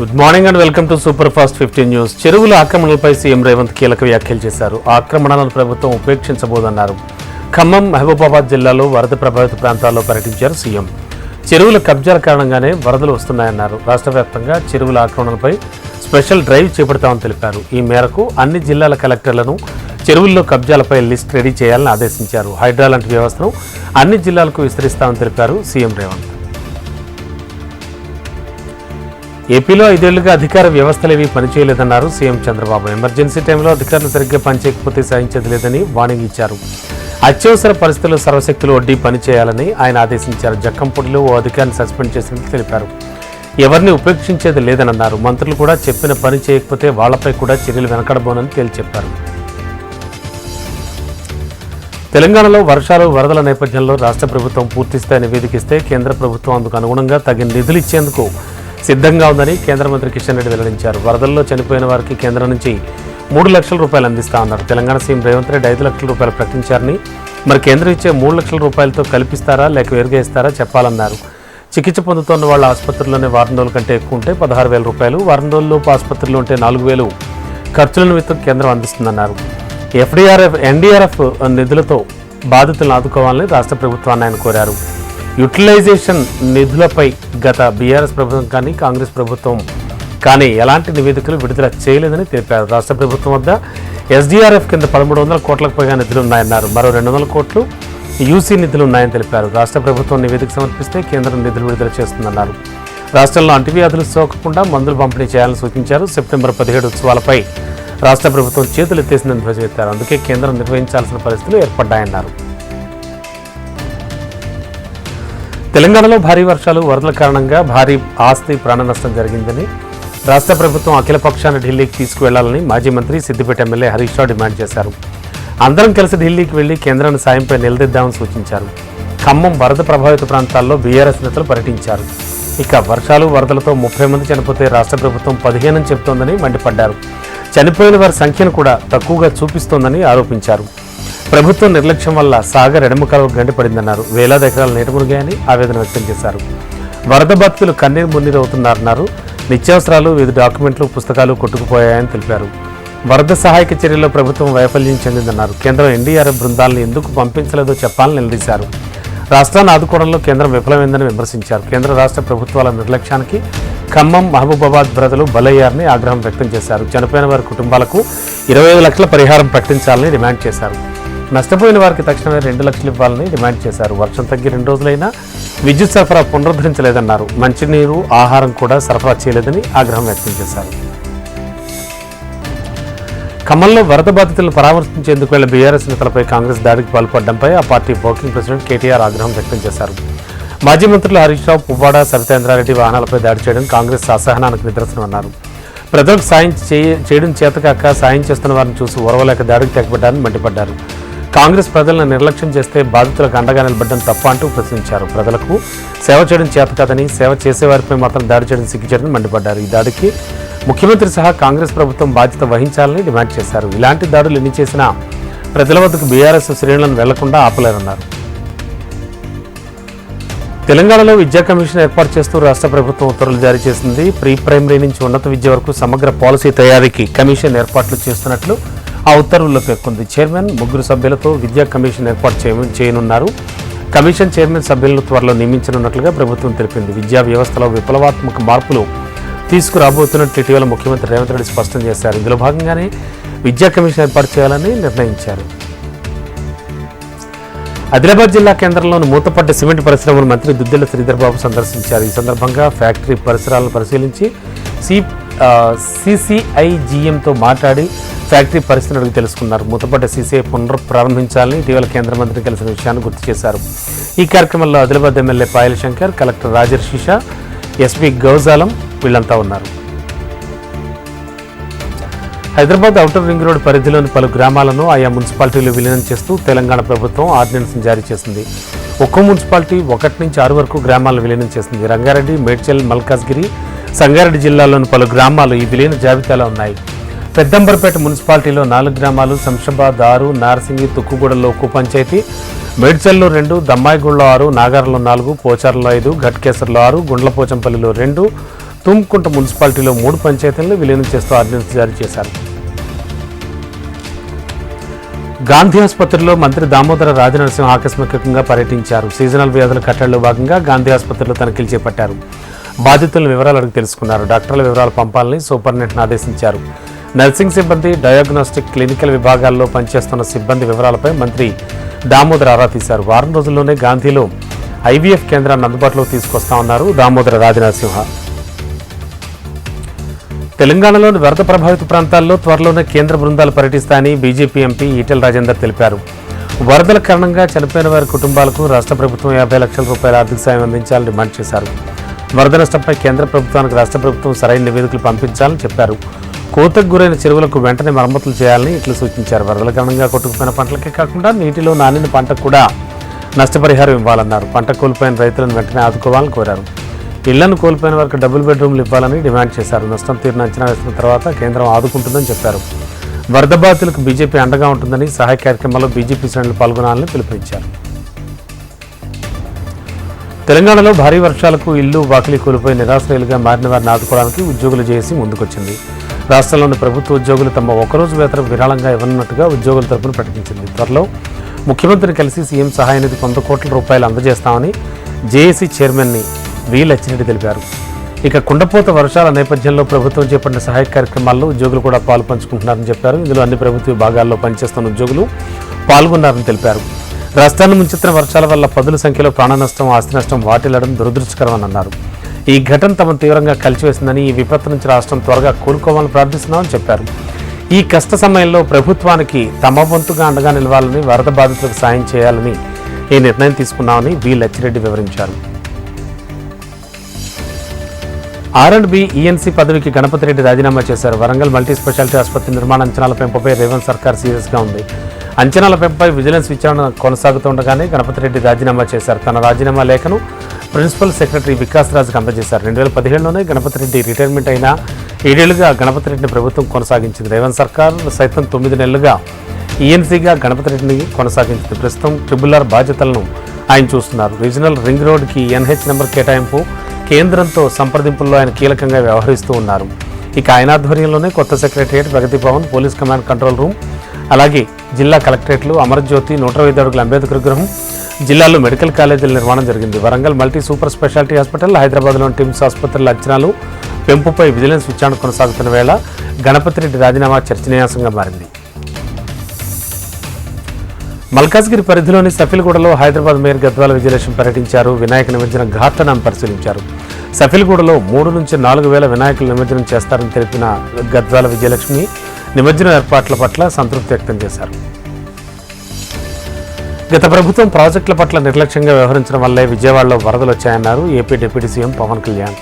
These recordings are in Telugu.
Good morning and welcome to super fast fifteen news చెరువుల ఆక్రమణలపై సీఎం రేవంత్ కీలక వ్యాఖ్యలు చేశారు. ఆక్రమణలను ప్రభుత్వం ఉపేక్షించబోదన్నారు. ఖమ్మం మహబూబాబాద్ జిల్లాలో వరద ప్రభావిత ప్రాంతాల్లో పర్యటించారు సీఎం. చెరువుల కబ్జాల కారణంగానే వరదలు వస్తున్నాయన్నారు. రాష్ట్ర వ్యాప్తంగా చెరువుల ఆక్రమణలపై స్పెషల్ డ్రైవ్ చేపడతామని తెలిపారు. ఈ మేరకు అన్ని జిల్లాల కలెక్టర్లను చెరువుల్లో కబ్జాలపై లిస్ట్ రెడీ చేయాలని ఆదేశించారు. హైడ్రా లాంటి వ్యవస్థను అన్ని జిల్లాలకు విస్తరిస్తామని తెలిపారు సీఎం రేవంత్. ఏపీలో ఐదేళ్ళుగా అధికార వ్యవస్థలేవి పనిచేయలేదన్నారు సీఎం చంద్రబాబు. ఎమర్జెన్సీ టైంలో అధికారులు సరిగ్గా పనిచేయకపోతే సాధించేది లేదని వార్నింగ్ ఇచ్చారు. అత్యవసర పరిస్థితుల్లో సర్వశక్తులు వడ్డీ పనిచేయాలని ఆయన ఆదేశించారు. జక్కంపూడిలో ఓ అధికారిని సస్పెండ్ చేసినట్లు తెలిపారు. ఎవరిని ఉపేక్షించేది లేదనన్నారు మంత్రులు కూడా చెప్పిన పని చేయకపోతే వాళ్ళపై కూడా చర్యలు వెనకడబోనని తేల్చెప్పారు. తెలంగాణలో వర్షాలు వరదల నేపథ్యంలో రాష్ట్ర ప్రభుత్వం పూర్తిస్థాయి నివేదికిస్తే కేంద్ర ప్రభుత్వం అందుకు అనుగుణంగా తగిన నిధులు ఇచ్చేందుకు సిద్ధంగా ఉందని కేంద్ర మంత్రి కిషన్ రెడ్డి వెల్లడించారు. వరదల్లో చనిపోయిన వారికి కేంద్రం నుంచి మూడు లక్షల రూపాయలు అందిస్తా ఉన్నారు తెలంగాణ సీఎం రేవంత్ రెడ్డి ఐదు లక్షల రూపాయలు ప్రకటించారని మరి కేంద్రం ఇచ్చే మూడు లక్షల రూపాయలతో కల్పిస్తారా లేక వేరుగేస్తారా చెప్పాలన్నారు. చికిత్స పొందుతున్న వాళ్ళ ఆసుపత్రిలోనే వారం రోజుల కంటే ఎక్కువ ఉంటే పదహారు వేల రూపాయలు వారం రోజుల్లోపు ఆసుపత్రిలో ఉంటే నాలుగు వేలు ఖర్చుల నిమిత్తం కేంద్రం అందిస్తుందన్నారు. ఎఫ్డీఆర్ఎఫ్ ఎన్డీఆర్ఎఫ్ నిధులతో బాధితులను ఆదుకోవాలని రాష్ట్ర ప్రభుత్వాన్ని ఆయన కోరారు. యూటిలైజేషన్ నిధులపై గత బీఆర్ఎస్ ప్రభుత్వం కానీ కాంగ్రెస్ ప్రభుత్వం కానీ ఎలాంటి నివేదికలు విడుదల చేయలేదని తెలిపారు. రాష్ట్ర ప్రభుత్వం వద్ద ఎస్డీఆర్ఎఫ్ కింద పదమూడు వందల కోట్లకు పైగా నిధులు ఉన్నాయన్నారు. మరో రెండు వందల కోట్లు యూసీ నిధులు ఉన్నాయని తెలిపారు. రాష్ట్ర ప్రభుత్వం నివేదిక సమర్పిస్తే కేంద్రం నిధులు విడుదల చేస్తుందన్నారు. రాష్ట్రంలో అంటువ్యాధులు సోకకుండా మందులు పంపిణీ చేయాలని సూచించారు. సెప్టెంబర్ పదిహేడు ఉత్సవాలపై రాష్ట్ర ప్రభుత్వం చేతులు ఎత్తేసిందని ధ్వజమెత్తారు. అందుకే కేంద్రం నిర్వహించాల్సిన పరిస్థితులు ఏర్పడ్డాయన్నారు. తెలంగాణలో భారీ వర్షాలు వరదల కారణంగా భారీ ఆస్తి ప్రాణ నష్టం జరిగిందని రాష్ట్ర ప్రభుత్వం అఖిలపక్షాన్ని ఢిల్లీకి తీసుకువెళ్ళాలని మాజీ మంత్రి సిద్దిపేట ఎమ్మెల్యే హరీష్ రావు డిమాండ్ చేశారు. అందరం కలిసి ఢిల్లీకి వెళ్ళి కేంద్రాన్ని సాయంపై నిలదీద్దామని సూచించారు. ఖమ్మం వరద ప్రభావిత ప్రాంతాల్లో బీఆర్ఎస్ నేతలు పర్యటించారు. ఇక వర్షాలు వరదలతో ముప్పై మంది చనిపోతే రాష్ట్ర ప్రభుత్వం పదిహేనని చెబుతోందని మండిపడ్డారు. చనిపోయిన వారి సంఖ్యను కూడా తక్కువగా చూపిస్తోందని ఆరోపించారు. ప్రభుత్వం నిర్లక్ష్యం వల్ల సాగర్ ఎడమ కాలువ గండిపడిందన్నారు వేలాది ఎకరాలు నీట మునిగాయని ఆవేదన వ్యక్తం చేశారు. వరద బాధితులు కన్నీరు మున్నీరవుతున్నారన్నారు. నిత్యావసరాలు వివిధ డాక్యుమెంట్లు పుస్తకాలు కొట్టుకుపోయాయని తెలిపారు. వరద సహాయక చర్యల్లో ప్రభుత్వం వైఫల్యం చెందిందన్నారు. కేంద్రం ఎన్డీఆర్ఎఫ్ బృందాలను ఎందుకు పంపించలేదో చెప్పాలని నిలదీశారు. రాష్ట్రాన్ని ఆదుకోవడంలో కేంద్రం విఫలమైందని విమర్శించారు. కేంద్ర రాష్ట్ర ప్రభుత్వాల నిర్లక్ష్యానికి ఖమ్మం మహబూబాబాద్ ప్రజలు బలయ్యారని ఆగ్రహం వ్యక్తం చేశారు. చనిపోయిన వారి కుటుంబాలకు ఇరవై ఐదు లక్షల పరిహారం ప్రకటించాలని డిమాండ్ చేశారు. నష్టపోయిన వారికి తక్షణమే రెండు లక్షలు ఇవ్వాలని డిమాండ్ చేశారు. వర్షం తగ్గి రెండు రోజులైనా విద్యుత్ సరఫరా పునరుద్ధరించలేదన్నారు. మంచినీరు ఆహారం కూడా సరఫరా చేయలేదని ఆగ్రహం వ్యక్తం చేశారు. ఖమ్మంలో వరద బాధితులను పరామర్శించేందుకు వెళ్ళ బీఆర్ఎస్ నేతలపై కాంగ్రెస్ దాడికి పాల్పడడంపై ఆ పార్టీ వర్కింగ్ ప్రెసిడెంట్ కేటీఆర్ ఆగ్రహం వ్యక్తం చేశారు. మాజీ మంత్రులు హరీష్ రావు పువ్వాడ సవితేంద్రారెడ్డి వాహనాలపై దాడి చేయడం కాంగ్రెస్ అసహనానికి నిదర్శనమన్నారు ప్రజలకు సాయం చేయ చేయడం చేతకాక సాయం చేస్తున్న వారిని చూసి ఓర్వలేక దాడికి తెగబడ్డారని మండిపడ్డారు. కాంగ్రెస్ ప్రజలను నిర్లక్ష్యం చేస్తే బాధితులకు అండగా నిలబడడం తప్ప అంటూ ప్రశ్నించారు. ప్రజలకు సేవ చేయడం చేత కాదని సేవ చేసేవారిపై మాత్రం దాడి చేయడం సిగ్గుచేయడం మండిపడ్డారు. ఈ దాడికి ముఖ్యమంత్రి సహా కాంగ్రెస్ ప్రభుత్వం బాధ్యత వహించాలని డిమాండ్ చేశారు. ఇలాంటి దాడులు ఎన్ని చేసినా ప్రజల వద్దకు బీఆర్ఎస్ శ్రేణులను వెళ్ళకుండా ఆపలేరన్నారు. తెలంగాణలో విద్యా కమిషన్ ఏర్పాటు చేస్తూ రాష్ట్ర ప్రభుత్వం ఉత్తర్వులు జారీ చేసింది. ప్రీ ప్రైమరీ నుంచి ఉన్నత విద్య వరకు సమగ్ర పాలసీ తయారీకి కమిషన్ ఏర్పాట్లు చేస్తున్నట్లు ఆ ఉత్తర్వుల్లో పేర్కొంది. చైర్మన్ ముగ్గురు సభ్యులతో విద్యా కమిషన్ ఏర్పాటు చేయ- చేయనున్నారు. కమిషన్ చైర్మన్ సభ్యులను త్వరలో నియమించనున్నట్లుగా ప్రభుత్వం తెలిపింది. విద్యా వ్యవస్థలో విప్లవాత్మక మార్పులు తీసుకురాబోతున్నట్టు ఇటీవల ముఖ్యమంత్రి రేవంత్ రెడ్డి స్పష్టం చేశారు. ఇందులో భాగంగానే విద్యా కమిషన్ ఏర్పాటు చేయాలని నిర్ణయించారు. ఆదిలాబాద్ జిల్లా కేంద్రంలోని మూతపడ్డ సిమెంట్ పరిశ్రమను మంత్రి దుద్దిళ్ళ శ్రీధర్ బాబు సందర్శించారు. ఈ సందర్భంగా ఫ్యాక్టరీ పరిసరాలను పరిశీలించి సి సిసిఐజిఎంతో మాట్లాడి ఫ్యాక్టరీ పరిస్థితిని అడిగి తెలుసుకున్నారు. మూతపడ్డ సీసీఐ పునఃప్రారంభించాలని ఇటీవల కేంద్ర మంత్రిని కలిసిన విషయాన్ని గుర్తు చేశారు. ఈ కార్యక్రమంలో Adilabad MLA Payal Shankar collector Rajarshi Shah SP గౌజాలం వీళ్ళంతా ఉన్నారు. హైదరాబాద్ ఔటర్ రింగ్ రోడ్ పరిధిలోని పలు గ్రామాలను ఆయా మున్సిపాలిటీలు విలీనం చేస్తూ తెలంగాణ ప్రభుత్వం ఆర్డినెన్స్ జారీ చేసింది. ఒక్కో మున్సిపాలిటీ ఒకటి నుంచి ఆరు వరకు గ్రామాలను విలీనం చేసింది. రంగారెడ్డి మేడ్చల్ మల్కాజ్గిరి సంగారెడ్డి జిల్లాలోని పలు గ్రామాలు ఈ విలీన జాబితాలో ఉన్నాయి. పెద్దంబరపేట మున్సిపాలిటీలో నాలుగు గ్రామాలు శంషాబాద్ ఆరు నారసింగి తుక్కుగూడలో ఒక్కో పంచాయతీ మేడ్చల్లో రెండు దమ్మాయిగూడలో ఆరు నాగారంలో నాలుగు పోచారంలో ఐదు ఘట్కేసర్లో ఆరు గుండ్లపోచంపల్లిలో రెండు తుమ్కుంట మున్సిపాలిటీలో మూడు పంచాయతీలను విలీనం చేస్తూ ఆర్డినెన్స్ జారీ చేశారు. గాంధీ ఆసుపత్రిలో మంత్రి దామోదర రాజనరసింహ ఆకస్మికంగా పర్యటించారు. సీజనల్ వ్యాధుల కట్టడిలో భాగంగా గాంధీ ఆసుపత్రిలో తనిఖీలు చేపట్టారు. బాధితుల వివరాలు అడిగి తెలుసుకున్నారు. డాక్టర్ల వివరాలు పంపాలని సూపరింటెండెంట్ను ఆదేశించారు. నర్సింగ్ సిబ్బంది డయాగ్నోస్టిక్ క్లినికల్ విభాగాల్లో పనిచేస్తున్న సిబ్బంది వివరాలపై మంత్రి దామోదర్ ఆరా తీశారు. వారం రోజుల్లోనే గాంధీలో ఐవీఎఫ్ కేంద్రాన్ని అందుబాటులోకి తీసుకొస్తామన్నారు దామోదర రాజనరసింహ. తెలంగాణలోని వరద ప్రభావిత ప్రాంతాల్లో త్వరలోనే కేంద్ర బృందాలు పర్యటిస్తాయని బీజేపీ ఎంపీ ఈటెల రాజేందర్ తెలిపారు. వరదల కారణంగా చనిపోయిన వారి కుటుంబాలకు రాష్ట్ర ప్రభుత్వం యాభై లక్షల రూపాయల ఆర్థిక సాయం అందించాలని డిమాండ్ చేశారు. వరద నష్టంపై కేంద్ర ప్రభుత్వానికి రాష్ట్ర ప్రభుత్వం సరైన నివేదికలు పంపించాలని చెప్పారు. కోతకు గురైన చెరువులకు వెంటనే మరమ్మతులు చేయాలని ఇట్లు సూచించారు. వరదల కారణంగా కొట్టుకుపోయిన పంటలకే కాకుండా నీటిలో నానిన పంటకు కూడా నష్టపరిహారం ఇవ్వాలన్నారు. పంట కోల్పోయిన రైతులను వెంటనే ఆదుకోవాలని కోరారు. ఇళ్ళను కోల్పోయిన వారికి డబుల్ బెడ్రూమ్లు ఇవ్వాలని డిమాండ్ చేశారు. నష్టం తీరును అంచనా వేసిన తర్వాత కేంద్రం ఆదుకుంటుందని చెప్పారు. వరద బాధితులకు బీజేపీ అండగా ఉంటుందని సహాయ కార్యక్రమాల్లో బీజేపీ శ్రేణులు పాల్గొనాలని పిలుపునిచ్చారు. తెలంగాణలో భారీ వర్షాలకు ఇల్లు వాకిలి కూలిపోయి నిరాశ్రయులుగా మారిన వారిని ఆదుకోవడానికి ఉద్యోగులు చేసి ముందుకొచ్చింది. రాష్ట్రంలోని ప్రభుత్వ ఉద్యోగులు తమ ఒకరోజు వేతనం విరాళంగా ఇవ్వనున్నట్టుగా ఉద్యోగుల తరపున ప్రకటించింది. త్వరలో ముఖ్యమంత్రిని కలిసి సీఎం సహాయ నిధి వంద కోట్ల రూపాయలు అందజేస్తామని జేఏసీ చైర్మన్ని వి. లచ్చిరెడ్డి తెలిపారు. ఇక కుండపోత వర్షాల నేపథ్యంలో ప్రభుత్వం చేపట్టిన సహాయ కార్యక్రమాల్లో ఉద్యోగులు కూడా పాలు పంచుకుంటున్నారని చెప్పారు. ఇందులో అన్ని ప్రభుత్వ విభాగాల్లో పనిచేస్తున్న ఉద్యోగులు పాల్గొన్నారని తెలిపారు. రాష్ట్రాన్ని ముంచెత్తిన వర్షాల వల్ల పదుల సంఖ్యలో ప్రాణ నష్టం ఆస్తి నష్టం వాటిల్లడం దురదృష్టకరమని అన్నారు ఈ ఘటన తమను తీవ్రంగా కలిచివేసిందని ఈ విపత్తు నుంచి రాష్ట్రం త్వరగా కోలుకోవాలని ప్రార్థిస్తున్నామని చెప్పారు. ఈ కష్ట సమయంలో ప్రభుత్వానికి తమ వంతుగా అండగా నిలవాలని వరద బాధితులకు సాయం చేయాలని ఈ నిర్ణయం తీసుకున్నామని వి. లచ్చిరెడ్డి వివరించారు. ఆర్ అండ్ బి ఈఎన్సీ పదవికి గణపతి రెడ్డి రాజీనామా చేశారు. వరంగల్ మల్టీ స్పెషాలిటీ ఆసుపత్రి నిర్మాణ అంచనాల పెంపుపై రేవంత్ సర్కార్ సీరియస్గా ఉంది. అంచనాల పెంపై విజిలెన్స్ విచారణ కొనసాగుతుండగానే గణపతి రెడ్డి రాజీనామా చేశారు. తన రాజీనామా లేఖను ప్రిన్సిపల్ సెక్రటరీ వికాస్ రాజ్కి అందజేశారు. రెండు వేల పదిహేడులోనే గణపతి రెడ్డి రిటైర్మెంట్ అయిన ఏడేళ్ళుగా గణపతి రెడ్డిని ప్రభుత్వం కొనసాగించింది. రేవంత్ సర్కార్ సైతం తొమ్మిది నెలలుగా ఈఎన్సీగా గణపతి రెడ్డిని కొనసాగించింది. ప్రస్తుతం ట్రిబుల్ ఆర్ బాధ్యతలను ఆయన చూస్తున్నారు. రీజనల్ రింగ్ రోడ్కి ఎన్హెచ్ నెంబర్ కేటాయింపు కేంద్రంతో సంప్రదింపుల్లో ఆయన కీలకంగా వ్యవహరిస్తూ ఉన్నారు. ఇక ఆయన ఆధ్వర్యంలోనే కొత్త secretariat Pragathi Bhavan police command control room అలాగే జిల్లా కలెక్టరేట్లు అమరజ్యోతి నూట ఇరవై అడుగుల అంబేద్కర్ గృహం జిల్లాలో మెడికల్ కాలేజీల నిర్మాణం జరిగింది. Warangal multi super speciality hospital హైదరాబాద్లోని టిమ్స్ ఆసుపత్రుల అంచనాలు పెంపుపై విజిలెన్స్ విచారణ కొనసాగుతున్న వేళ గణపతి రెడ్డి రాజీనామా చర్చనీయాంశంగా మారింది. మల్కాజ్గిరి పరిధిలోని సఫిల్గూడలో హైదరాబాద్ మేయర్ గద్వాల విజయలక్ష్మి పర్యటించారు. వినాయక నిమజ్జన ఘాట్లను పరిశీలించారు. సఫిల్గూడలో మూడు నుంచి నాలుగు వేల వినాయకులు నిమజ్జనం చేస్తారని తెలిపిన గద్వాల విజయలక్ష్మి నిమజ్జన ఏర్పాట్ల పట్ల సంతృప్తి వ్యక్తం చేశారు. గత ప్రభుత్వం ప్రాజెక్టుల పట్ల నిర్లక్ష్యంగా వ్యవహరించడం వల్లే విజయవాడలో వరదలు వచ్చాయన్నారు AP deputy CM Pawan Kalyan.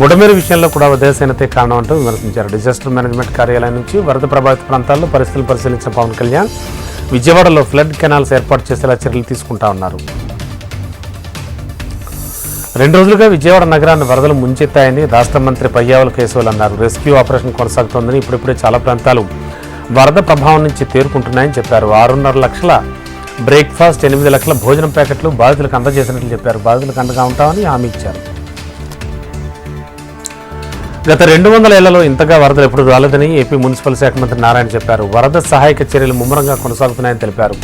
Budameru విషయంలో కూడా ఉదయసేనతే కారణం అంటూ విమర్శించారు. డిజాస్టర్ మేనేజ్మెంట్ కార్యాలయం నుంచి వరద ప్రభావిత ప్రాంతాల్లో పరిస్థితులు పరిశీలించిన పవన్ కళ్యాణ్ విజయవాడలో ఫ్లడ్ కెనాల్స్ ఏర్పాటు చేసేలా చర్యలు తీసుకుంటా ఉన్నారు. రెండు రోజులుగా విజయవాడ నగరాన్ని వరదలు ముంచెత్తాయని రాష్ట్ర మంత్రి పయ్యావుల కేశవులు అన్నారు. రెస్క్యూ ఆపరేషన్ కొనసాగుతోందని ఇప్పుడిప్పుడే చాలా ప్రాంతాలు వరద ప్రభావం నుంచి తేరుకుంటున్నాయని చెప్పారు. ఆరున్నర లక్షల బ్రేక్ఫాస్ట్ ఎనిమిది లక్షల భోజనం ప్యాకెట్లు బాధితులకు అందజేసినట్లు చెప్పారు. బాధితులకు అండగా ఉంటామని హామీ ఇచ్చారు. గత రెండు వందల ఏళ్ళలో ఇంతగా వరదలు ఎప్పుడు రాలేదని ఏపీ మున్సిపల్ శాఖ మంత్రి నారాయణ చెప్పారు. వరద సహాయక చర్యలు ముమ్మరంగా కొనసాగుతున్నాయని తెలిపారు.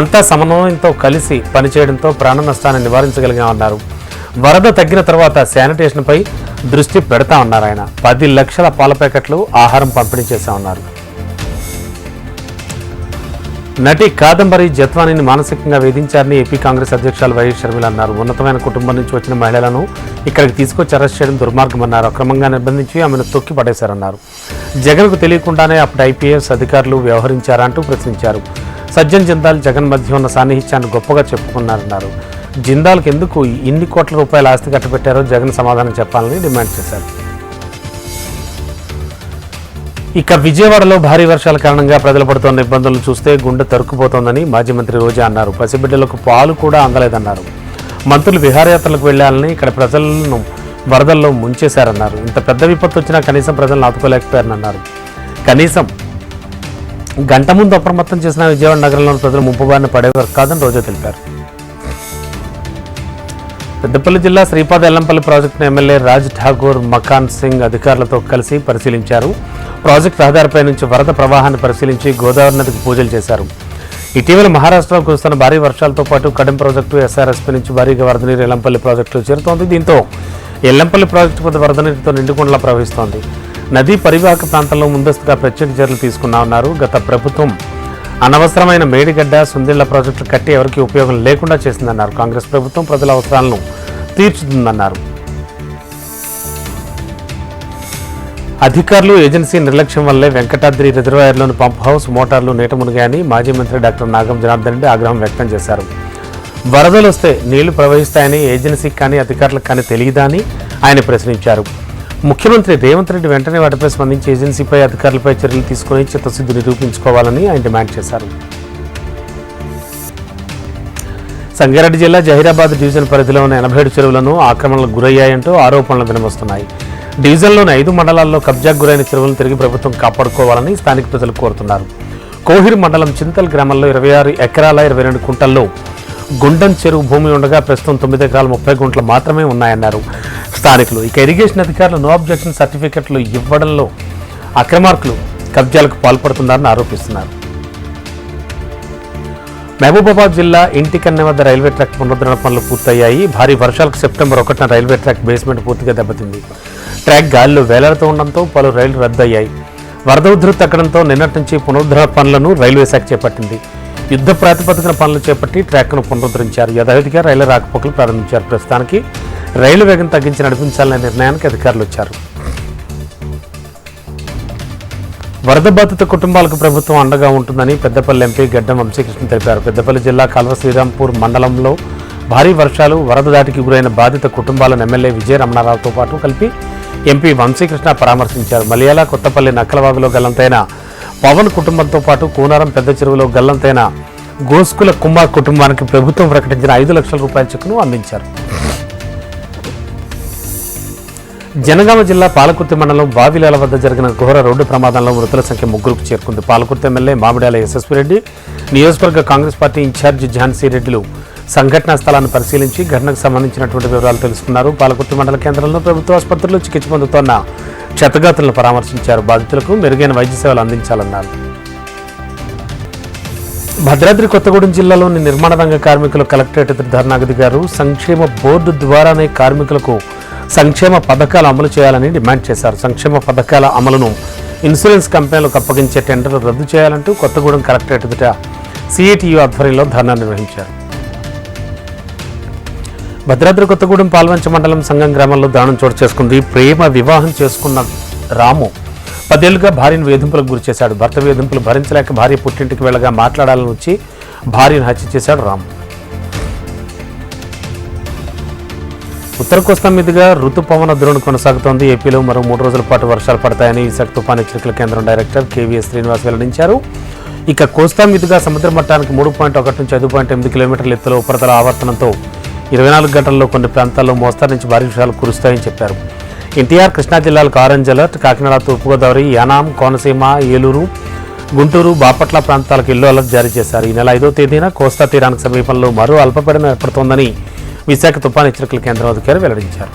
అంతా సమన్వయంతో కలిసి పనిచేయడంతో ప్రాణ నష్టాన్ని నివారించగలిగామన్నారు. వరద తగ్గిన తర్వాత శానిటేషన్పై దృష్టి పెడతామన్నారు ఆయన. పది లక్షల పాల ప్యాకెట్లు ఆహారం పంపిణీ చేశామన్నారు నటి కాదంబరి జత్వానిని మానసికంగా వేధించారని ఏపీ కాంగ్రెస్ అధ్యక్షులు వైఎస్ షర్మిల అన్నారు. ఉన్నతమైన కుటుంబం నుంచి వచ్చిన మహిళలను ఇక్కడికి తీసుకొచ్చి అరెస్ట్ చేయడం దుర్మార్గమన్నారు. అక్రమంగా నిర్బంధించి ఆమెను తొక్కి పడేశారన్నారు. జగన్కు తెలియకుండానే అప్పుడు ఐపీఎస్ అధికారులు వ్యవహరించారంటూ ప్రశ్నించారు. సజ్జన్ జిందాల్ జగన్ మధ్య ఉన్న సాన్నిహిత్యాన్ని గొప్పగా చెప్పుకున్నారన్నారు. జిందాల్కి ఎందుకు ఇన్ని కోట్ల రూపాయల ఆస్తి కట్టబెట్టారో జగన్ సమాధానం చెప్పాలని డిమాండ్ చేశారు. ఇక విజయవాడలో భారీ వర్షాల కారణంగా ప్రజలు పడుతున్న ఇబ్బందులను చూస్తే గుండె తరుక్కుపోతోందని మాజీ మంత్రి రోజా అన్నారు. పసిబిడ్డలకు పాలు కూడా అందలేదన్నారు. మంత్రులు విహారయాత్రలకు వెళ్ళాలని ఇక్కడ ప్రజలను వరదల్లో ముంచేశారన్నారు. ఇంత పెద్ద విపత్తు వచ్చినా కనీసం ప్రజలను ఆదుకోలేకపోయారన్నారు. కనీసం గంట ముందు అప్రమత్తం చేసిన విజయవాడ నగరంలోని ప్రజలు ముంపుబారిన పడేవారు కాదని రోజా తెలిపారు. పెద్దపల్లి జిల్లా శ్రీపాద ఎల్లంపల్లి ప్రాజెక్టును ఎమ్మెల్యే రాజ్ ఠాగూర్ మకాన్ సింగ్ అధికారులతో కలిసి పరిశీలించారు. ప్రాజెక్టు రహదారిపై నుంచి వరద ప్రవాహాన్ని పరిశీలించి గోదావరి నదికి పూజలు చేశారు. ఇటీవల మహారాష్ట్రలో కురుస్తున్న భారీ వర్షాలతో పాటు కడెం ప్రాజెక్టు ఎస్ఆర్ఎస్పీ నుంచి భారీగా వరద నీరు ఎల్లంపల్లి ప్రాజెక్టులో చేరుతోంది. దీంతో ఎల్లంపల్లి ప్రాజెక్టు వద్ద వరద నీటితో నిండుకుండలా ప్రవహిస్తోంది. నదీ పరివాహక ప్రాంతంలో ముందస్తుగా ప్రత్యేక చర్యలు తీసుకున్నామన్నారు గత ప్రభుత్వం. అనవసరమైన మేడిగడ్డ సుందిళ్ళ ప్రాజెక్టులు కట్టి ఎవరికీ ఉపయోగం లేకుండా చేసిందన్నారు. కాంగ్రెస్ ప్రభుత్వం ప్రజల అవసరాలను తీర్చుతుందన్నారు. అధికారులు ఏజెన్సీ నిర్లక్ష్యం వల్లే వెంకటాద్రి రిజర్వాయర్లోని పంప్ హౌస్ మోటార్లు నీట మునిగాయని మాజీ మంత్రి డాక్టర్ నాగం జనార్దన్ రెడ్డి ఆగ్రహం వ్యక్తం చేశారు. వరదలు వస్తే నీళ్ళు ప్రవహిస్తాయని ఏజెన్సీకి కానీ అధికారులకు కానీ తెలియదా అని ఆయన ప్రశ్నించారు. ముఖ్యమంత్రి రేవంత్ రెడ్డి వెంటనే వాటిపై స్పందించి ఏజెన్సీపై అధికారులపై చర్యలు తీసుకుని చిత్తశుద్ధి నిరూపించుకోవాలని ఆయన డిమాండ్ చేశారు. సంగారెడ్డి జిల్లా జహీరాబాద్ డివిజన్ పరిధిలో ఉన్న ఎనభై ఏడు చెరువులను ఆక్రమణలకు గురయ్యాయంటూ ఆరోపణలు వినవస్తున్నాయి డివిజన్లోని ఐదు మండలాల్లో కబ్జాకు గురైన చెరువులను తిరిగి ప్రభుత్వం కాపాడుకోవాలని స్థానిక ప్రజలు కోరుతున్నారు. కోహిర్ మండలం చింతల్ గ్రామంలో ఇరవై ఆరు ఎకరాల ఇరవై రెండు కుంటల్లో గుండం చెరువు భూమి ఉండగా ప్రస్తుతం తొమ్మిది ఎకరాల ముప్పై గుంటలు మాత్రమే ఉన్నాయన్నారు. స్థానికులు. ఇక ఇరిగేషన్ అధికారులు నో అబ్జెక్షన్ సర్టిఫికెట్లు ఇవ్వడంలో అక్రమార్కులు కబ్జాలకు పాల్పడుతున్నారని ఆరోపిస్తున్నారు. మహబూబాబాద్ జిల్లా ఇంటికన్నె వద్ద రైల్వే ట్రాక్ పునరుద్ధరణ పనులు పూర్తయ్యాయి. భారీ వర్షాలకు సెప్టెంబర్ ఒకటిన రైల్వే ట్రాక్ బేస్మెంట్ పూర్తిగా దెబ్బతింది. ట్రాక్ గాలిలో వేలాడుతూ ఉండడంతో పలు రైళ్ళు రద్దయ్యాయి. వరద ఉధృతి తగ్గడంతో నిన్నటి నుంచి పునరుద్ధరణ పనులను రైల్వే శాఖ చేపట్టింది. యుద్ధ ప్రాతిపదికన పనులు చేపట్టి ట్రాక్ను పునరుద్ధరించారు. యథావిధిగా రైలు రాకపోకలు ప్రారంభించారు. ప్రస్తుతానికి రైలు వేగం తగ్గించి నడిపించాలనే నిర్ణయానికి అధికారులు వచ్చారు. వరద బాధిత కుటుంబాలకు ప్రభుత్వం అండగా ఉంటుందని పెద్దపల్లి ఎంపీ గడ్డం వంశీకృష్ణ తెలిపారు. పెద్దపల్లి జిల్లా కాల్వ శ్రీరాంపూర్ మండలంలో భారీ వర్షాలు వరద దాటికి గురైన బాధిత కుటుంబాలను ఎమ్మెల్యే విజయ రమణారావుతో పాటు కలిపి ఎంపీ వంశీకృష్ణ పరామర్శించారు. మలియాల కొత్తపల్లి నక్కలవాగులో గల్లంతైన పవన్ కుటుంబంతో పాటు కూనారం పెద్ద చెరువులో గల్లంతైన గోస్కుల కుమార్ కుటుంబానికి ప్రభుత్వం ప్రకటించిన ఐదు లక్షల రూపాయల చెక్కును అందించారు. జనగామ జిల్లా పాలకుర్తి మండలం బావిలాల వద్ద జరిగిన ఘోర రోడ్డు ప్రమాదంలో మృతుల సంఖ్య ముగ్గురుకు చేరుకుంది. పాలకుర్తి ఎమ్మెల్యే మామిడాల యశస్వి రెడ్డి నియోజకవర్గ కాంగ్రెస్ పార్టీ ఇన్ఛార్జి ఝాన్సీ రెడ్డిలు సంఘటనా స్థలాన్ని పరిశీలించి ఘటనకు సంబంధించినటువంటి వివరాలు తెలుసుకున్నారు. పాలకుర్తి మండల కేంద్రంలో ప్రభుత్వ ఆసుపత్రిలో చికిత్స పొందుతోన్న క్షతగాతులను పరామర్శించారు. బాధితులకు మెరుగైన వైద్య సేవలు అందించాలన్నారు. భద్రాద్రి కొత్తగూడెం జిల్లాలోని నిర్మాణ రంగ కార్మికులు కలెక్టరేట్ ఎదురు ధర్నాకు దిగారు. సంక్షేమ బోర్డు ద్వారానే కార్మికులకు సంక్షేమ పథకాలు అమలు చేయాలని డిమాండ్ చేశారు. సంక్షేమ పథకాల అమలును ఇన్సూరెన్స్ కంపెనీలకు అప్పగించే టెండర్లు రద్దు చేయాలంటూ కొత్తగూడెం కలెక్టరేట్ ఎదుట సిఐటియు ఆధ్వర్యంలో ధర్నా నిర్వహించారు. భద్రాద్రి కొత్తగూడెం పాల్వంచ మండలం సంఘం గ్రామంలో దారుణం చోటు చేసుకుంది. ప్రేమ వివాహం చేసుకున్న రాము పదేళ్ళుగా భార్యను వేధింపులకు గురి చేశాడు భర్త వేధింపులు భరించలేక భార్య పుట్టింటికి వెళ్ళగా మాట్లాడాలని వచ్చి భార్యను హత్య చేశాడు రాము. ఉత్తర కోస్తా మీదుగా ఋతుపవన ద్రోణి కొనసాగుతోంది. ఏపీలో మరో మూడు రోజుల పాటు వర్షాలు పడతాయని విశాఖ తుఫాన్ హెచ్చరికల కేంద్రం డైరెక్టర్ కేవీఎస్ శ్రీనివాస్ వెల్లడించారు. ఇక కోస్తా మీదుగా సముద్ర మట్టానికి మూడు పాయింట్ ఒకటి నుంచి ఐదు పాయింట్ ఎనిమిది కిలోమీటర్ల ఎత్తులో ఉపరితల ఆవర్తనంతో ఇరవై నాలుగు గంటల్లో కొన్ని ప్రాంతాల్లో మోస్తారు నుంచి భారీ వర్షాలు కురుస్తాయని చెప్పారు. ఎన్టీఆర్ కృష్ణా జిల్లాలకు ఆరెంజ్ అలర్ట్ కాకినాడ తూర్పుగోదావరి యానాం కోనసీమ ఏలూరు గుంటూరు బాపట్ల ప్రాంతాలకు ఎల్లో అలర్ట్ జారీ చేశారు. ఈ నెల ఐదో తేదీన కోస్తా తీరానికి సమీపంలో మరో అల్పపీడనం ఏర్పడుతోందని విశాఖ తుఫాన్ హెచ్చరికల కేంద్రం అధికారి వెల్లడించారు.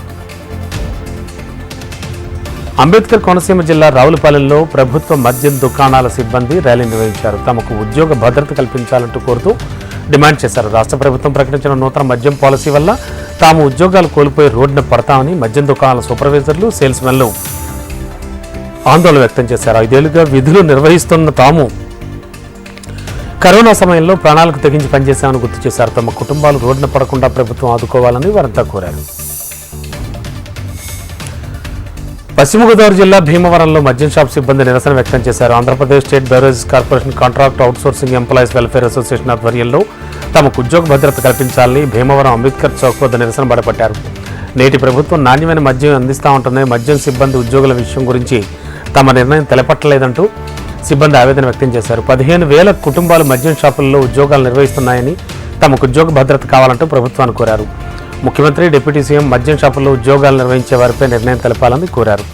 అంబేద్కర్ కోనసీమ జిల్లా రావులపాలెంలో ప్రభుత్వ మద్యం దుకాణాల సిబ్బంది ర్యాలీ నిర్వహించారు. తమకు ఉద్యోగ భద్రత కల్పించాలంటూ కోరుతూ డిమాండ్ చేశారు. రాష్ట్ర ప్రభుత్వం ప్రకటించిన నూతన మద్యం పాలసీ వల్ల తాము ఉద్యోగాలు కోల్పోయి రోడ్డున పడతామని మద్యం దుకాణాల సూపర్వైజర్లు సేల్స్మెన్లు ఆందోళన వ్యక్తం చేశారు. ఐదేళ్ళుగా విధులు నిర్వహిస్తున్న తాము కరోనా సమయంలో ప్రాణాలకు తెగించి పనిచేశామని గుర్తు చేశారు. తమ కుటుంబాలు రోడ్డున పడకుండా ప్రభుత్వం ఆదుకోవాలని వారంతా కోరారు. పశ్చిమ గోదావరి జిల్లా భీమవరంలో మద్యం షాప్ సిబ్బంది నిరసన వ్యక్తం చేశారు. Andhra Pradesh state beverages corporation contract outsourcing employees welfare association ఆధ్వర్యంలో తమకు ఉద్యోగ భద్రత కల్పించాలని భీమవరం అంబేద్కర్ చౌక్ వద్ద నిరసన బడపట్టారు నేటి ప్రభుత్వం నాణ్యమైన మద్యం అందిస్తా ఉంటుందని మద్యం సిబ్బంది ఉద్యోగుల విషయం గురించి తమ నిర్ణయం తెలపట్లేదంటూ సిబ్బంది ఆవేదన వ్యక్తం చేశారు. పదిహేను వేల కుటుంబాలు మద్యం షాపుల్లో ఉద్యోగాలు నిర్వహిస్తున్నాయని తమకు ఉద్యోగ భద్రత కావాలంటూ ప్రభుత్వాన్ని కోరారు. ముఖ్యమంత్రి డిప్యూటీ సీఎం మద్యం షాపుల్లో ఉద్యోగాలు నిర్వహించే వారిపై నిర్ణయం తెలపాలని కోరారు.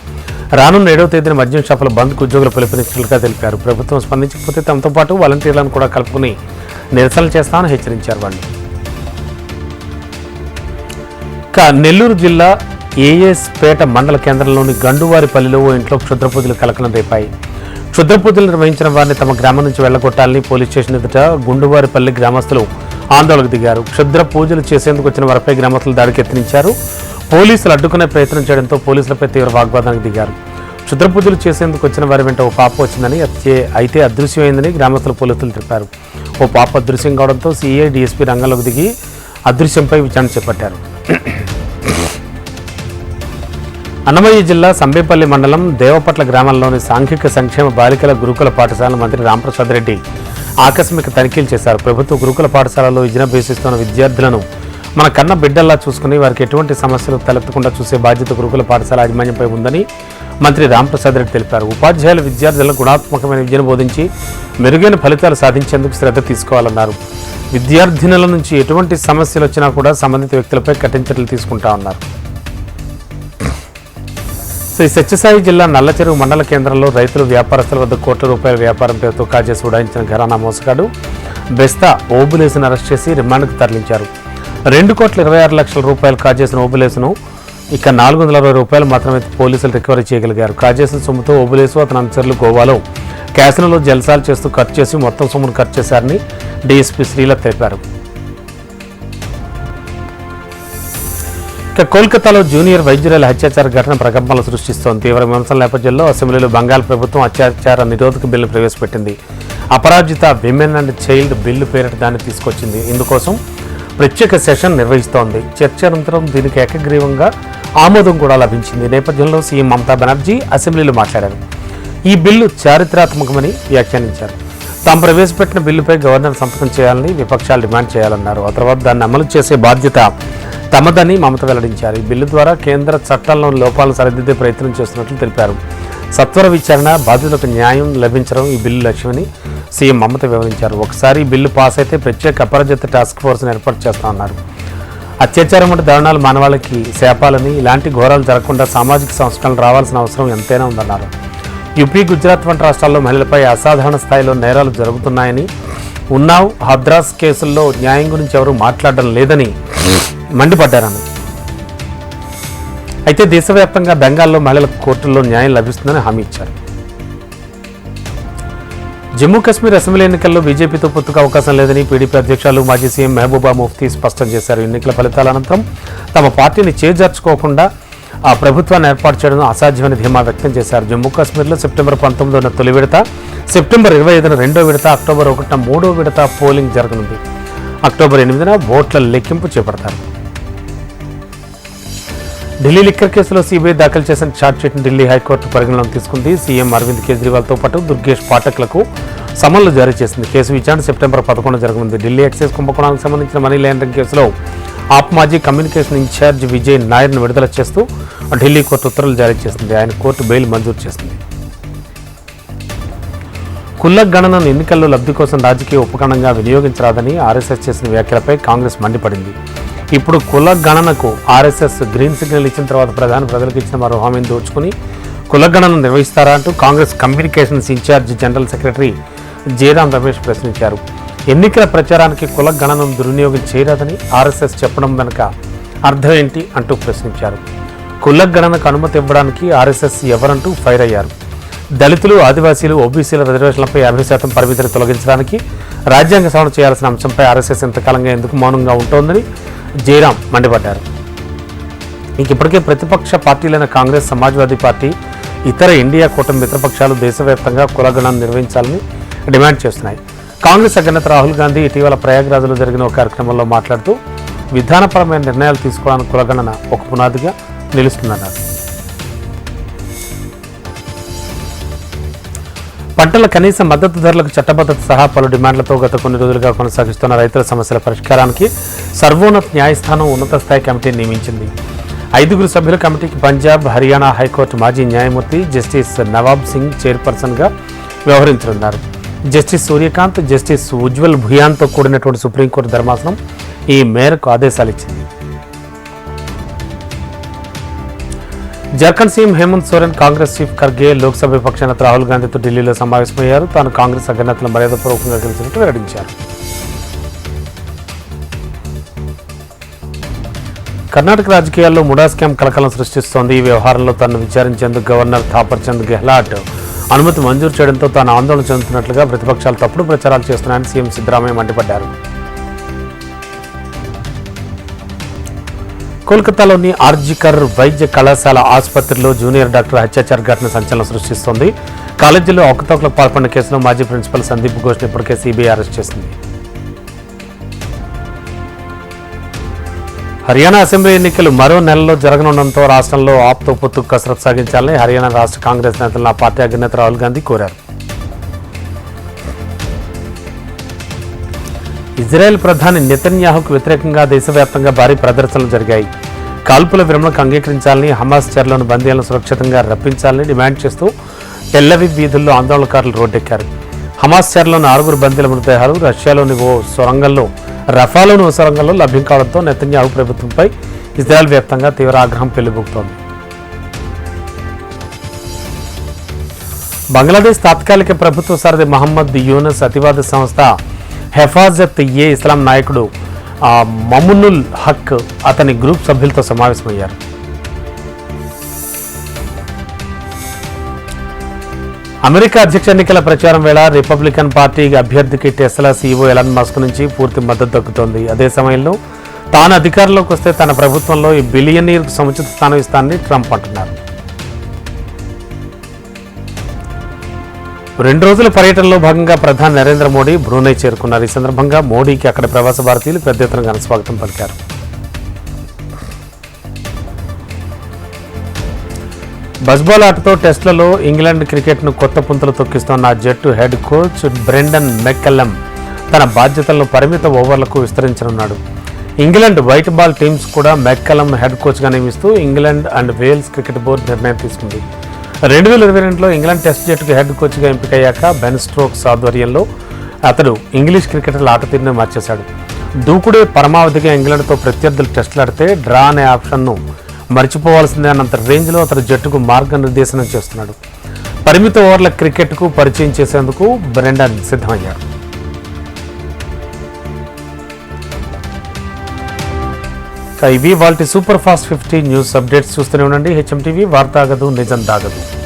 రానున్న ఏడవ తేదీన మద్యం షాపుల బంద్కు ఉద్యోగులు పిలుపునిచ్చినట్లుగా తెలిపారు. ప్రభుత్వం స్పందించకపోతే తమతో పాటు వాలంటీర్లను కూడా కలుపుకుని నిరసనలు చేస్తామని హెచ్చరించారు వాళ్ళు ఇక నెల్లూరు జిల్లా ఏఎస్పేట మండల కేంద్రంలోని గండువారిపల్లిలో ఓ ఇంట్లో క్షుద్రపూజలు కలకలం రేపాయి. క్షుద్ర పూజలు నిర్వహించిన వారిని తమ గ్రామం నుంచి వెళ్ళగొట్టాలని పోలీస్ స్టేషన్ ఎదుట గుండువారిపల్లి గ్రామస్తులు ఆందోళనకు దిగారు. క్షుద్ర పూజలు చేసేందుకు వచ్చిన వారిపై గ్రామస్తులు దాడికి యత్నించారు. పోలీసులు అడ్డుకునే ప్రయత్నం చేయడంతో పోలీసులపై తీవ్ర వాగ్వాదానికి దిగారు. క్షుద్ర పూజలు చేసేందుకు వచ్చిన వారి వెంట ఓ పాప వచ్చిందని అయితే అదృశ్యమైందని గ్రామస్తుల పోలీసులు తెలిపారు. ఓ పాప అదృశ్యం కావడంతో సీఐ డీఎస్పీ రంగంలోకి దిగి అదృశ్యంపై విచారణ చేపట్టారు. అన్నమయ్య జిల్లా సంబేపల్లి మండలం దేవపట్ల గ్రామంలోని సాంఘిక సంక్షేమ బాలికల గురుకుల పాఠశాల మంత్రి రామప్రసాద్ రెడ్డి ఆకస్మిక తనిఖీలు చేశారు. ప్రభుత్వ గురుకుల పాఠశాలలో విద్యాభ్యసిస్తున్న విద్యార్థులను మన కన్న బిడ్డల్లా చూసుకుని వారికి ఎటువంటి సమస్యలు తలెత్తకుండా చూసే బాధ్యత గురుకుల పాఠశాల యాజమాన్యంపై ఉందని మంత్రి రామప్రసాద్ రెడ్డి తెలిపారు. ఉపాధ్యాయుల విద్యార్థులకు గుణాత్మకమైన విద్యను బోధించి మెరుగైన ఫలితాలు సాధించేందుకు శ్రద్ధ తీసుకోవాలన్నారు. విద్యార్థినుల నుంచి ఎటువంటి సమస్యలు వచ్చినా కూడా సంబంధిత వ్యక్తులపై కఠిన చర్యలు తీసుకుంటా ఉన్నారు. శ్రీ సత్యసాయి జిల్లా నల్లచెరువు మండల కేంద్రంలో రైతులు వ్యాపారస్తుల వద్ద కోట్ల రూపాయల వ్యాపారం పేరుతో కాజేసి ఉడాయించిన ఘరానా మోసగాడు బెస్తా ఓబులేసును అరెస్ట్ చేసి రిమాండ్కు తరలించారు. రెండు కోట్ల ఇరవై ఆరు లక్షల రూపాయలు కాజేసిన ఓబులేసును ఇక నాలుగు వందల అరవై రూపాయలు మాత్రమే పోలీసులు రికవరీ చేయగలిగారు. కాజేసిన సొమ్ముతో ఓబులేసు అతని అనుచరులు గోవాలో క్యాసినోలో జల్సాలు చేస్తూ ఖర్చు చేసి మొత్తం సొమ్మును ఖర్చు చేశారని డీఎస్పీ శ్రీలత్ తెలిపారు. ఇక కోల్కతాలో జూనియర్ వైద్యురాల అత్యాచార ఘటన ప్రకంపనలు సృష్టిస్తోంది. తీవ్ర విమర్శల నేపథ్యంలో అసెంబ్లీలో బంగాల్ ప్రభుత్వం అత్యాచార నిరోధక బిల్లు ప్రవేశపెట్టింది. Aparajita women and child bill పేరిట దాన్ని తీసుకొచ్చింది. ఇందుకోసం ప్రత్యేక సెషన్ నిర్వహిస్తోంది. చర్చ అనంతరం దీనికి ఏకగ్రీవంగా ఆమోదం కూడా లభించింది. నేపథ్యంలో సీఎం మమతా బెనర్జీ అసెంబ్లీలో మాట్లాడారు. ఈ బిల్లు చారిత్రాత్మకమని వ్యాఖ్యానించారు. తాము ప్రవేశపెట్టిన బిల్లుపై గవర్నర్ సంతకం చేయాలని విపక్షాలు డిమాండ్ చేయాలన్నారు. ఆ తర్వాత దాన్ని అమలు చేసే బాధ్యత తమదని మమత వెల్లడించారు. ఈ బిల్లు ద్వారా కేంద్ర చట్టాల్లోని లోపాలను సరిదిద్దే ప్రయత్నం చేస్తున్నట్లు తెలిపారు. సత్వర విచారణ బాధితులకు న్యాయం లభించడం ఈ బిల్లు లక్ష్యమని సీఎం మమత వివరించారు. ఒకసారి ఈ బిల్లు పాస్ అయితే ప్రత్యేక అపరజిత టాస్క్ ఫోర్స్ను ఏర్పాటు చేస్తామన్నారు అత్యాచారం వంటి దారుణాలు మానవాళికి శాపాలని ఇలాంటి ఘోరాలు జరగకుండా సామాజిక సంస్కరణలు రావాల్సిన అవసరం ఎంతైనా ఉందన్నారు. యూపీ గుజరాత్ వంటి రాష్ట్రాల్లో మహిళలపై అసాధారణ స్థాయిలో నేరాలు జరుగుతున్నాయని ఉన్నావ్ హద్రాస్ కేసుల్లో న్యాయం గురించి ఎవరు మాట్లాడడం లేదని మండిపడ్డారని. అయితే దేశవ్యాప్తంగా బెంగాల్లో మహిళలకు కోర్టుల్లో న్యాయం లభిస్తుందని హామీ ఇచ్చారు. జమ్మూ కాశ్మీర్ అసెంబ్లీ ఎన్నికల్లో బీజేపీతో పొత్తుకు అవకాశం లేదని పీడీపీ అధ్యక్షులు మాజీ సీఎం మహబూబా ముఫ్తీ స్పష్టం చేశారు. ఎన్నికల ఫలితాల అనంతరం తమ పార్టీని చేజార్చుకోకుండా ఆ ప్రభుత్వాన్ని ఏర్పాటు చేయడం అసాధ్యమని ధీమా వ్యక్తం చేశారు. జమ్మూ కాశ్మీర్లో సెప్టెంబర్ పంతొమ్మిదిన తొలి విడత సెప్టెంబర్ ఇరవై ఐదున రెండో విడత అక్టోబర్ ఒకటిన మూడో విడత పోలింగ్ జరగనుంది. అక్టోబర్ ఎనిమిదిన ఓట్ల లెక్కింపు చేపడతారు. ఢిల్లీ లిక్కర్ కేసులో సీబీఐ దాఖలు చేసిన ఛార్జ్షీట్ను ఢిల్లీ హైకోర్టు పరిగణలోకి తీసుకుంది. సీఎం అరవింద్ కేజ్రీవాల్తో పాటు దుర్గేష్ పాఠక్లకు సమన్లు జారీ చేసింది. కేసు విచారణ సెప్టెంబర్ పదకొండు జరగనుంది. ఢిల్లీ ఎక్సైజ్ కుంభకోణానికి సంబంధించిన మనీ ల్యాండరింగ్ కేసులో ఆప్ మాజీ కమ్యూనికేషన్ ఇన్ఛార్జ్ విజయ్ నాయర్ను విడుదల చేస్తూ ఢిల్లీ కోర్టు ఉత్తర్వులు జారీ చేసింది. ఆయన కోర్టు బెయిల్ మంజూరు చేసింది. కుల్ల గణనను ఎన్నికల్లో లబ్ధి కోసం రాజకీయ ఉపకరణంగా వినియోగించరాదని ఆర్ఎస్ఎస్ చేసిన వ్యాఖ్యలపై కాంగ్రెస్ మండిపడింది. ఇప్పుడు కుల గణనకు ఆర్ఎస్ఎస్ గ్రీన్ సిగ్నల్ ఇచ్చిన తర్వాత ప్రధాని ప్రజలకు ఇచ్చిన మరో హామీని దోచుకుని కుల గణన నిర్వహిస్తారా అంటూ Congress communications incharge general secretary Jairam Ramesh ప్రశ్నించారు. ఎన్నికల ప్రచారానికి కుల గణనను దుర్వినియోగం చేయరాదని ఆర్ఎస్ఎస్ చెప్పడం వెనుక అర్థం ఏంటి అంటూ ప్రశ్నించారు. కుల గణనకు అనుమతి ఇవ్వడానికి ఆర్ఎస్ఎస్ ఎవరంటూ ఫైర్ అయ్యారు. దళితులు ఆదివాసీలు ఓబీసీల రిజర్వేషన్లపై యాభై శాతం పరిమితిని తొలగించడానికి రాజ్యాంగ సవరణ చేయాల్సిన అంశంపై ఆర్ఎస్ఎస్ ఇంతకాలంగా ఎందుకు మౌనంగా ఉంటోందని జయరాం మండిపడ్డారు. ఇంక ఇప్పటికే ప్రతిపక్ష పార్టీలైన కాంగ్రెస్ సమాజ్వాదీ పార్టీ ఇతర ఇండియా కూటమి మిత్రపక్షాలు దేశవ్యాప్తంగా కులగణన నిర్వహించాలని డిమాండ్ చేస్తున్నాయి. కాంగ్రెస్ అగ్రనేత రాహుల్ గాంధీ ఇటీవల ప్రయాగ్రాజ్లో జరిగిన ఒక కార్యక్రమంలో మాట్లాడుతూ విధానపరమైన నిర్ణయాలు తీసుకోవడానికి కులగణన ఒక పునాదిగా నిలుస్తుందన్నారు. పంటల కనీస మద్దతు ధరలకు చట్టబద్ధత సహా పలు డిమాండ్లతో గత కొన్ని రోజులుగా కొనసాగిస్తున్న రైతుల సమస్యల పరిష్కారానికి సర్వోన్నత న్యాయస్థానం ఉన్నత స్థాయి కమిటీని నియమించింది. ఐదుగురు సభ్యుల కమిటీకి పంజాబ్ హర్యానా హైకోర్టు మాజీ న్యాయమూర్తి జస్టిస్ నవాబ్ సింగ్ చైర్పర్సన్గా వ్యవహరించనున్నారు. జస్టిస్ సూర్యకాంత్ జస్టిస్ ఉజ్వల్ భుయాన్తో కూడినటువంటి సుప్రీంకోర్టు ధర్మాసనం ఈ మేరకు ఆదేశాలు ఇచ్చింది. Jharkhand CM Hemant Soren Congress chief Kharge Lok Sabha విపక్ష నేత రాహుల్ గాంధీతో ఢిల్లీలో సమావేశమయ్యారు. తాను కాంగ్రెస్ అగ్రనేతలను మర్యాదపూర్వకంగా కలిసినట్లు వెల్లడించారు. కర్ణాటక రాజకీయాల్లో ముడా స్కామ్ కలకలం సృష్టిస్తోంది. ఈ వ్యవహారంలో తనను విచారించేందుకు గవర్నర్ థాపర్ చంద్ గెహ్లాట్ అనుమతి మంజూరు చేయడంతో తాను ఆందోళన చెందుతున్నట్లుగా ప్రతిపక్షాలు తప్పుడు ప్రచారాలు చేస్తున్నాయని సీఎం సిద్దరామయ్య మండిపడ్డారు. కోల్కతాలోని ఆర్జికర్ వైద్య కళాశాల ఆసుపత్రిలో జూనియర్ డాక్టర్ హత్యాచార ఘటన సంచలనం సృష్టిస్తోంది. కాలేజీలో ఒకతోకలకు పాల్పడిన కేసులో మాజీ ప్రిన్సిపల్ సందీప్ ఘోష్ని ఇప్పటికే సిబిఐ అరెస్ట్ చేసింది. హర్యానా అసెంబ్లీ ఎన్నికలు మరో నెలలో జరగనుండటంతో రాష్ట్రంలో ఆప్తో పొత్తు కసరత్తు సాగించాలని హర్యానా రాష్ట్ర కాంగ్రెస్ నేతలను ఆ పార్టీ అధినేత రాహుల్ గాంధీ కోరారు. ఇజ్రాయెల్ ప్రధాని నితన్యాహుకు వ్యతిరేకంగా దేశవ్యాప్తంగా భారీ ప్రదర్శనలు జరిగాయి. కాల్పుల విరమణకు అంగీకరించాలని హమాస్ చెరలోని బందీలను సురక్షితంగా రప్పించాలని డిమాండ్ చేస్తూ టెల్లవి వీధుల్లో ఆందోళనకారులు రోడ్డెక్కారు. హమాస్ చెరలోని ఆరుగురు బందీల మృతదేహాలు రష్యాలోని ఓ సొరంగంలో రఫాలోని ఓ సొరంగంలో లభ్యం కావడంతో నెతన్యాహు ప్రభుత్వంపై ఇజ్రాయెల్ వ్యాప్తంగా తీవ్ర ఆగ్రహం పెళ్ళిబుక్తోంది బంగ్లాదేశ్ తాత్కాలిక ప్రభుత్వ సారథి మహమ్మద్ యూనస్ అతివాద సంస్థ హెఫాజత్ ఏ ఇస్లాం నాయకుడు మమునుల్ హక్ అతని గ్రూప్ సభ్యులతో సమావేశమయ్యారు. అమెరికా అధ్యక్ష ఎన్నికల ప్రచారం వేళ రిపబ్లికన్ పార్టీ అభ్యర్థికి టెస్లా సీఈఓ ఎలాన్ మస్క్ నుంచి పూర్తి మద్దతు దక్కుతోంది. అదే సమయంలో తాను అధికారంలోకి వస్తే తన ప్రభుత్వంలో ఈ బిలియనీర్కు సముచిత స్థానం ఇస్తానని ట్రంప్ అంటున్నారు. రెండు రోజుల పర్యటనలో భాగంగా ప్రధాని నరేంద్ర మోడీ బ్రూనై చేరుకున్నారు. ఈ సందర్భంగా మోడీకి అక్కడ ప్రవాస భారతీయులు పెద్ద ఎత్తున ఘనస్వాగతం పలికారు. బస్బాల్ ఆటతో టెస్ట్లలో ఇంగ్లాండ్ క్రికెట్ను కొత్త పుంతలు తొక్కిస్తోన్న జట్టు హెడ్ కోచ్ బ్రెండన్ మెక్కలం తన బాధ్యతలను పరిమిత ఓవర్లకు విస్తరించనున్నాడు. ఇంగ్లాండ్ వైట్ బాల్ టీమ్స్ కూడా మెక్కలం హెడ్ కోచ్గా నియమిస్తూ England and Wales cricket board నిర్ణయం తీసుకుంది. రెండు వేల ఇరవై రెండులో ఇంగ్లాండ్ టెస్ట్ జట్టుకు హెడ్ కోచ్గా ఎంపికయ్యాక బెన్ స్ట్రోక్స్ ఆధ్వర్యంలో అతడు ఇంగ్లీష్ క్రికెటర్ల ఆట తీరుని మార్చేశాడు. దూకుడే పరమావధిగా ఇంగ్లాండ్తో ప్రత్యర్థులు టెస్టులాడితే డ్రా అనే ఆప్షన్ను మర్చిపోవాల్సిందే అన్నంత రేంజ్లో అతడు జట్టుకు మార్గనిర్దేశనం చేస్తున్నాడు. పరిమిత ఓవర్ల క్రికెట్కు పరిచయం చేసేందుకు బ్రెండన్ సిద్ధమయ్యారు ఇవి వాళ్ళ super fast fifty news updates చూస్తూనే ఉండండి. హెచ్ఎం టీవీ వార్తాగదు నిజం దాగదు